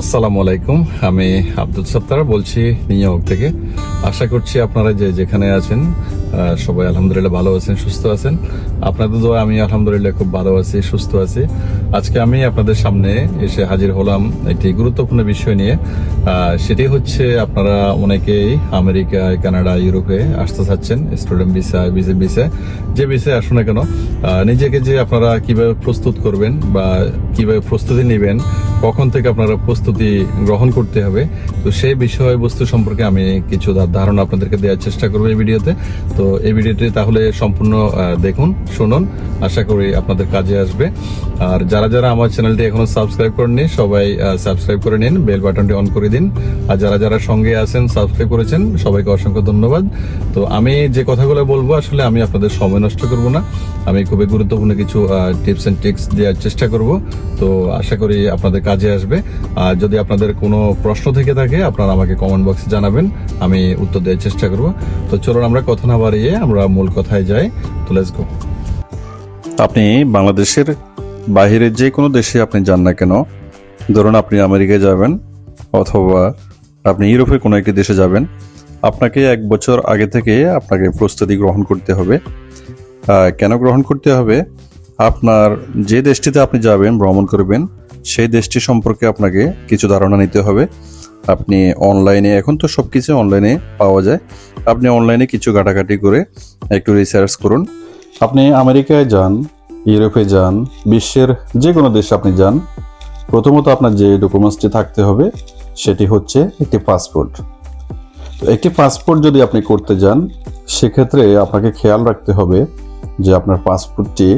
আসসালামু আলাইকুম, আমি আব্দুল সত্তার বলছি নিউ ইয়র্ক থেকে। আশা করছি আপনারা যে যেখানে আছেন সবাই আলহামদুলিল্লাহ ভালো আছেন, সুস্থ আছেন। আপনাদের দোয়া আমি আলহামদুলিল্লাহ খুব ভালো আছি, সুস্থ আছি। আজকে আমি আপনাদের সামনে এসে হাজির হলাম একটি গুরুত্বপূর্ণ বিষয় নিয়ে। সেটি হচ্ছে আপনারা অনেকেই আমেরিকায় কানাডা ইউরোপে আসতে চাচ্ছেন, স্টুডেন্ট ভিসা ভিসা ভিসা, যে ভিসায় আসুন না কেন। নিজেকে যে আপনারা কীভাবে প্রস্তুত করবেন বা কীভাবে প্রস্তুতি নেবেন, কখন থেকে আপনারা প্রস্তুতি গ্রহণ করতে হবে, তো সেই বিষয়বস্তু সম্পর্কে আমি কিছু ধারণা আপনাদেরকে দেওয়ার চেষ্টা করব এই ভিডিওতে। তো এই ভিডিওটি তাহলে সম্পূর্ণ দেখুন, শুনুন, আশা করি আপনাদের কাজে আসবে। আর যারা যারা আমার চ্যানেলটি এখনও সাবস্ক্রাইব করেননি, সবাই সাবস্ক্রাইব করে নিন, বেল বাটনটি অন করে দিন। আর যারা যারা সঙ্গে আছেন, সাবস্ক্রাইব করেছেন, সবাইকে অসংখ্য ধন্যবাদ। তো আমি যে কথাগুলো বলব, আসলে আমি আপনাদের সময় নষ্ট করব না। আমি খুবই গুরুত্বপূর্ণ কিছু টিপস এন্ড ট্রিক্স দেওয়ার চেষ্টা করব। তো আশা করি আপনাদের কাজে আসবে। আর যদি আপনাদের কোনো প্রশ্ন থেকে থাকে, আপনারা আমাকে কমেন্ট বক্সে জানাবেন, আমি উত্তর দেওয়ার চেষ্টা করব। তো চলুন আমরা কথা না বাড়িয়ে আমরা মূল কথায় যাই। তো লেটস গো আপনি বাংলাদেশের বাইরের যে কোনো দেশে আপনি যান না কেন, ধরুন আপনি আমেরিকায় যাবেন, অথবা আপনি ইউরোপের কোনো একটি দেশে যাবেন, আপনাকে এক বছর আগে থেকে আপনাকে প্রস্তুতি গ্রহণ করতে হবে। কেন গ্রহণ করতে হবে? আপনার যে দেশটিতে আপনি যাবেন, ভ্রমণ করবেন, সেই দেশটি সম্পর্কে আপনাকে কিছু ধারণা নিতে হবে। আপনি অনলাইনে এখন তো সব কিছু অনলাইনে পাওয়া যায়। আপনি অনলাইনে কিছু ঘাটাঘাটি করে একটু রিসার্চ করুন। আপনি আমেরিকায় যান, ইউরোপে যান, বিশ্বের যে কোনো দেশে আপনি যান, প্রথমত আপনার যে ডকুমেন্টসটি থাকতে হবে, সেটি হচ্ছে একটি পাসপোর্ট একটি পাসপোর্ট যদি আপনি করতে যান, সেক্ষেত্রে আপনাকে খেয়াল রাখতে হবে যে আপনার পাসপোর্টটি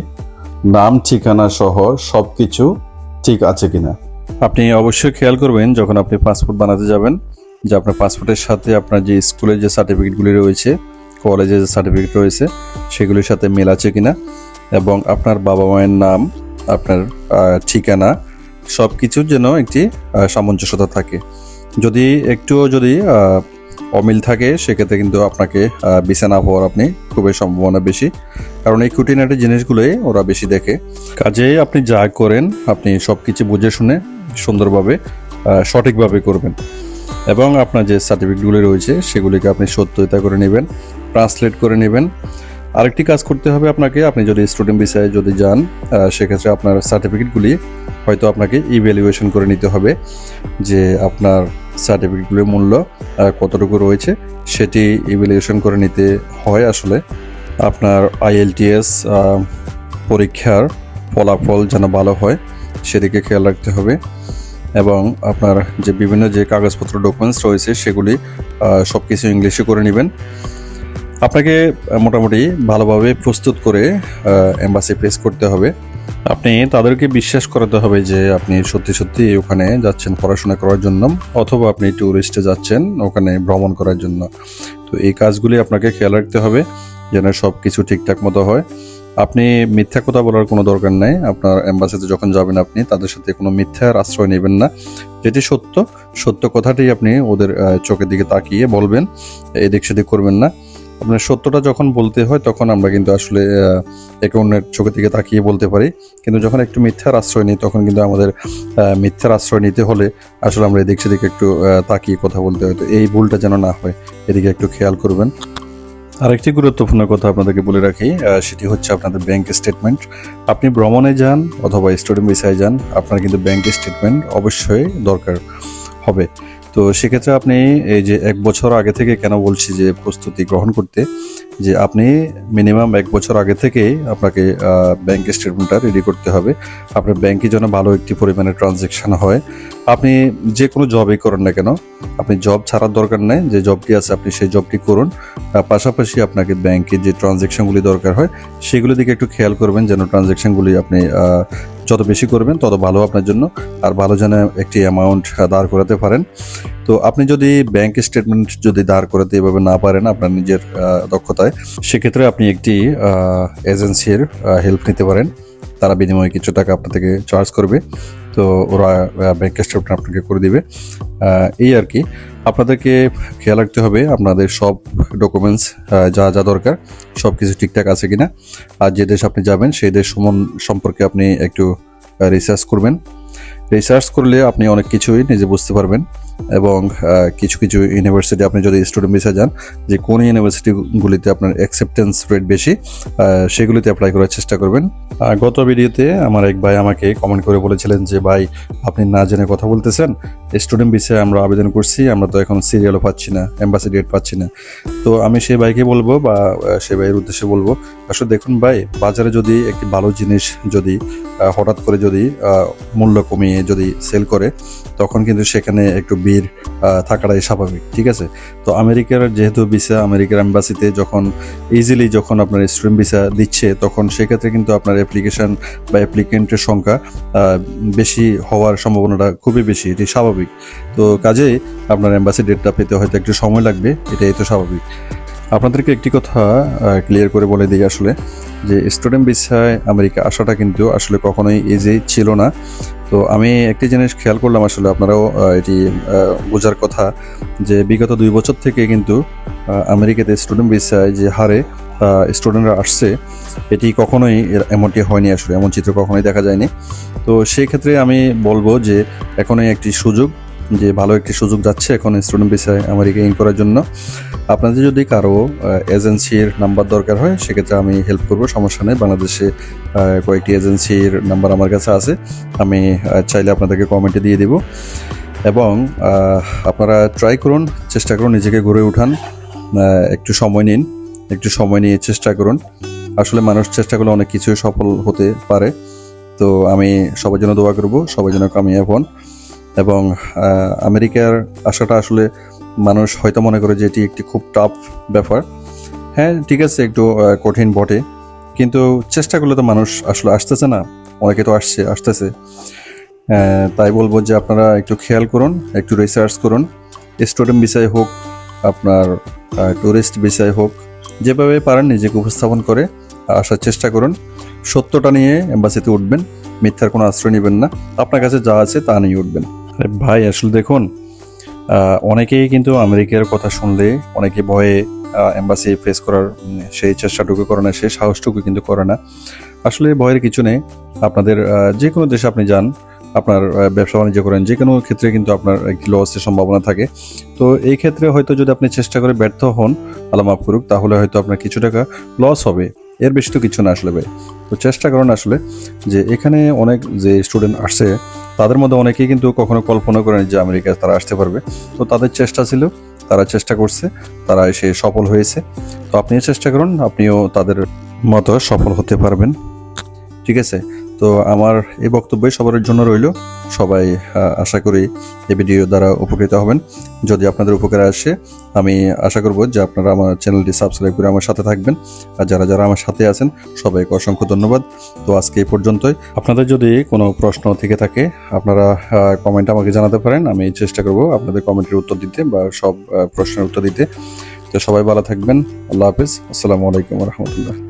নাম, ঠিকানা সহ সব কিছু ঠিক আছে কিনা। আপনি অবশ্যই খেয়াল করবেন, যখন আপনি পাসপোর্ট বানাতে যাবেন, যে আপনার পাসপোর্টের সাথে আপনার যে স্কুলের যে সার্টিফিকেটগুলি রয়েছে কলেজের যে সার্টিফিকেট রয়েছে, সেগুলির সাথে মেল আছে কিনা এবং আপনার বাবা মায়ের নাম, আপনার ঠিকানা সব কিছুর যেন একটি সামঞ্জস্যতা থাকে। যদি একটুও যদি অমিল থাকে সেক্ষেত্রে কিন্তু আপনাকে আহ, ভিসা না পাওয়ার আপনি খুবই সম্ভাবনা বেশি। কারণ এই খুঁটিনাটি জিনিসগুলোই ওরা বেশি দেখে। কাজে আপনি যা করেন আপনি সব কিছু বুঝে শুনে সুন্দরভাবে সঠিকভাবে করবেন। এবং আপনার যে সার্টিফিকেটগুলি রয়েছে সেগুলিকে আপনি সত্যতা করে নেবেন ট্রান্সলেট করে নেবেন। আরেকটি কাজ করতে হবে আপনাকে আপনি যদি স্টুডেন্ট বিষয়ে যদি যান সেক্ষেত্রে আপনার সার্টিফিকেটগুলি হয়তো আপনাকে ইভ্যালুয়েশন করে নিতে হবে যে আপনার সার্টিফিকেটগুলির মূল্য কতটুকু রয়েছে, সেটি ইভ্যালুয়েশন করে নিতে হয় আসলে। আপনার আইএলটিএস পরীক্ষার ফলাফল যেন ভালো হয়, সেদিকে খেয়াল রাখতে হবে। এবং আপনার যে বিভিন্ন যে কাগজপত্র ডকুমেন্টস রয়েছে, সেগুলি সব কিছু ইংলিশে করে নেবেন। আপনাকে মোটামুটি ভালোভাবে প্রস্তুত করে এম্বাসি ফেস করতে হবে। আপনি তাদেরকে বিশ্বাস করাতে হবে যে আপনি সত্যি সত্যি ওখানে যাচ্ছেন পড়াশোনা করার জন্য, অথবা আপনি ট্যুরিস্টে যাচ্ছেন ওখানে ভ্রমণ করার জন্য। তো এই কাজগুলি আপনাকে খেয়াল রাখতে হবে যেন সব কিছু ঠিকঠাক মতো হয়। আপনি মিথ্যা কথা বলার কোনো দরকার নেই। আপনার এম্বাসিতে যখন যাবেন আপনি, তাদের সাথে কোনো মিথ্যার আশ্রয় নেবেন না। যেটি সত্য সত্য কথাটি আপনি ওদের চোখের দিকে তাকিয়ে বলবেন, এদিক সেদিক করবেন না। আপনার সত্যটা যখন বলতে হয়, তখন আমরা কিন্তু আসলে একে অন্যের চোখের দিকে তাকিয়ে বলতে পারি। কিন্তু যখন একটু মিথ্যার আশ্রয় নিই, তখন কিন্তু আমাদের মিথ্যার আশ্রয় নিতে হলে আসলে আমরা এদিক সেদিকে একটু তাকিয়ে কথা বলতে হয়। তো এই ভুলটা যেন না হয়, এদিকে একটু খেয়াল করবেন। আরেকটি গুরুত্বপূর্ণ কথা আপনাদেরকে বলে রাখি সেটি হচ্ছে আপনাদের ব্যাংক স্টেটমেন্ট। আপনি ভ্রমণে যান অথবা স্টুডেন্ট ভিসায় যান, আপনার কিন্তু ব্যাংক স্টেটমেন্ট অবশ্যই দরকার হবে। তো সেক্ষেত্রে আপনি এই যে এক বছর আগে থেকে কেন বলছি যে প্রস্তুতি গ্রহণ করতে যে আপনি মিনিমাম এক বছর আগে থেকেই আপনাকে ব্যাংক স্টেটমেন্টটা রেডি করতে হবে। আপনার ব্যাংকে যেন ভালো একটি পরিমাণে ট্রানজেকশন হয়। আপনি যে কোনো জবই করেন না কেন আপনি জব ছাড়ার দরকার নেই। যে জবটি আছে আপনি সেই জবটি করুন। পাশাপাশি আপনাকে ব্যাংকে যে ট্রানজেকশনগুলি দরকার হয় সেগুলো দিকে একটু খেয়াল করবেন যেন ট্রানজেকশনগুলি আপনি যত বেশি করবেন তত ভালো আপনার জন্য। আর ভালো যেন একটি অ্যামাউন্ট দাঁড় করাতে পারেন। তো আপনি যদি ব্যাংক স্টেটমেন্ট যদি দাঁড় করাতে এভাবে না পারেন আপনার নিজের আহ, দক্ষতায় সেক্ষেত্রে আপনি একটি এজেন্সির হেল্প নিতে পারেন। তারা বিনিময়ে কিছু টাকা আপনার থেকে চার্জ করবে। তো ওরা ব্যাংক স্টেটমেন্ট আপনাকে করে দিবে। এই আর কি আপনাদেরকে খেয়াল রাখতে হবে, আপনাদের সব ডকুমেন্টস যা যা দরকার সব কিছু ঠিকঠাক আছে কিনা। আর যে দেশ আপনি যাবেন, সেই দেশ সম্পর্কে আপনি একটু রিসার্চ করবেন। রিসার্চ করলে আপনি অনেক কিছুই নিজে বুঝতে পারবেন। এবং কিছু কিছু ইউনিভার্সিটি আপনি যদি স্টুডেন্ট ভিসা যান, যে কোন ইউনিভার্সিটিগুলিতে আপনার অ্যাকসেপ্টেন্স রেট বেশি সেগুলিতে অ্যাপ্লাই করার চেষ্টা করবেন। গত ভিডিওতে আমার এক ভাই আমাকে কমেন্ট করে বলেছিলেন যে, ভাই, আপনি না জেনে কথা বলতেছেন স্টুডেন্ট ভিসায় আমরা আবেদন করছি, আমরা তো এখন সিরিয়ালও পাচ্ছি না এম্বাসি ডেট পাচ্ছি না। তো আমি সেই ভাইকে বলব বা সেই ভাইয়ের উদ্দেশ্যে বলব, আসলে দেখুন ভাই, বাজারে যদি একটি ভালো জিনিস যদি হঠাৎ করে যদি মূল্য কমিয়ে যদি সেল করে, তখন কিন্তু সেখানে একটু ভিড় থাকাটাই স্বাভাবিক, ঠিক আছে? তো আমেরিকার যেহেতু ভিসা, আমেরিকার এম্বাসিতে যখন ইজিলি যখন আপনার স্টুডেন্ট ভিসা দিচ্ছে, তখন সেক্ষেত্রে কিন্তু আপনার অ্যাপ্লিকেশন বা অ্যাপ্লিকেন্টের সংখ্যা বেশি হওয়ার সম্ভাবনাটা খুবই বেশি, এটি স্বাভাবিক। তো কাজেই আপনার অ্যাম্বাসি ডেটটা পেতে হয়তো একটু সময় লাগবে, এটাই তো স্বাভাবিক। আপনাদেরকে একটি কথা ক্লিয়ার করে বলে দিই আসলে, যে স্টুডেন্ট ভিসায় আমেরিকা আসাটা কিন্তু আসলে কখনোই ইজি ছিল না। তো আমি একটি জিনিস খেয়াল করলাম আসলে আপনারাও এটি বোঝার কথা যে বিগত দুই বছর থেকে কিন্তু আমেরিকাতে স্টুডেন্ট ভিসায় যে হারে স্টুডেন্টরা আসছে, এটি কখনোই এমনটি হয়নি আসলে, এমন চিত্র কখনোই দেখা যায়নি। তো সেই ক্ষেত্রে আমি বলব যে এখনই একটি সুযোগ যে ভালো একটি সুযোগ যাচ্ছে এখন স্টুডেন্ট ভিসায় আমেরিকা ইন করার জন্য। আপনাদের যদি কারও এজেন্সির নাম্বার দরকার হয়, সেক্ষেত্রে আমি হেল্প করব, সমস্যা নেই। বাংলাদেশে কয়েকটি এজেন্সির নাম্বার আমার কাছে আছে। আমি চাইলে আপনাদেরকে কমেন্টে দিয়ে দিব। এবং আপনারা ট্রাই করুন, চেষ্টা করুন নিজেকে গড়ে উঠান। একটু সময় নিন, একটু সময় নিয়ে চেষ্টা করুন। আসলে মানুষ চেষ্টা করলে অনেক কিছুই সফল হতে পারে। তো আমি সবার জন্য দোয়া করব সবার জন্য কামিয়াব হন। এবং আমেরিকার আসাটা আসলে মানুষ হয়তো মনে করে যে এটি একটি খুব টাফ ব্যাপার। হ্যাঁ ঠিক আছে, একটু কঠিন বটে। কিন্তু চেষ্টা করলে তো মানুষ আসলে আসতেছে না। অনেকে তো আসছে, আসতেছে। তাই বলব যে আপনারা একটু খেয়াল করুন, একটু রিসার্চ করুন। স্টুডেন্ট বিষয় হোক, আপনার টুরিস্ট বিষয় হোক, যেভাবে পারেন নিজেকে উপস্থাপন করে আসার চেষ্টা করুন। সত্যটা নিয়ে এম্বাসিতে উঠবেন, মিথ্যার কোনো আশ্রয় নেবেন না। আপনার কাছে যা আছে তা নিয়ে উঠবেন। ভাই, আসলে দেখুন অনেকেই কিন্তু আমেরিকার কথা শুনলে, অনেকে ভয়ে এম্বাসি ফেস করার সেই চেষ্টাটুকু করে না সেই সাহসটুকু কিন্তু করে না। আসলে ভয়ের কিছু নেই। আপনাদের যে কোনো দেশে আপনি যান, আপনার ব্যবসা বাণিজ্য করেন যে কোনো ক্ষেত্রে কিন্তু আপনার একটি লসের সম্ভাবনা থাকে। তো এই ক্ষেত্রে হয়তো যদি আপনি চেষ্টা করে ব্যর্থ হন, আল্লাহ করুক, তাহলে হয়তো আপনার কিছু টাকা লস হবে। এর বেশি তো কিছু না আসলে ভাই। তো চেষ্টা করুন আসলে যে এখানে অনেক যে স্টুডেন্ট আসছে, তাদের মধ্যে অনেকেই কিন্তু কখনো কল্পনা করেন যে আমেরিকায় তারা আসতে পারবে। তো তাদের চেষ্টা ছিল, তারা চেষ্টা করছে, তারা এসে সফল হয়েছে। তো আপনিও চেষ্টা করুন, আপনিও তাদের মতো সফল হতে পারবেন। ঠিক আছে? তো আমার এই বক্তব্যই সবার জন্য রইল। সবাই আশা করি এই ভিডিও দ্বারা উপকৃত হবেন। যদি আপনাদের উপকারে আসে, আমি আশা করব যে আপনারা আমার চ্যানেলটি সাবস্ক্রাইব করে আমার সাথে থাকবেন। আর যারা যারা আমার সাথে আছেন, সবাইকে অসংখ্য ধন্যবাদ। তো আজকে এই পর্যন্তই। আপনাদের যদি কোনো প্রশ্ন থেকে থাকে, আপনারা কমেন্ট আমাকে জানাতে পারেন। আমি চেষ্টা করব আপনাদের কমেন্টের উত্তর দিতে বা সব প্রশ্নের উত্তর দিতে। তো সবাই ভালো থাকবেন। আল্লাহ হাফিজ। আসসালামু আলাইকুম রহমতুল্লাহ।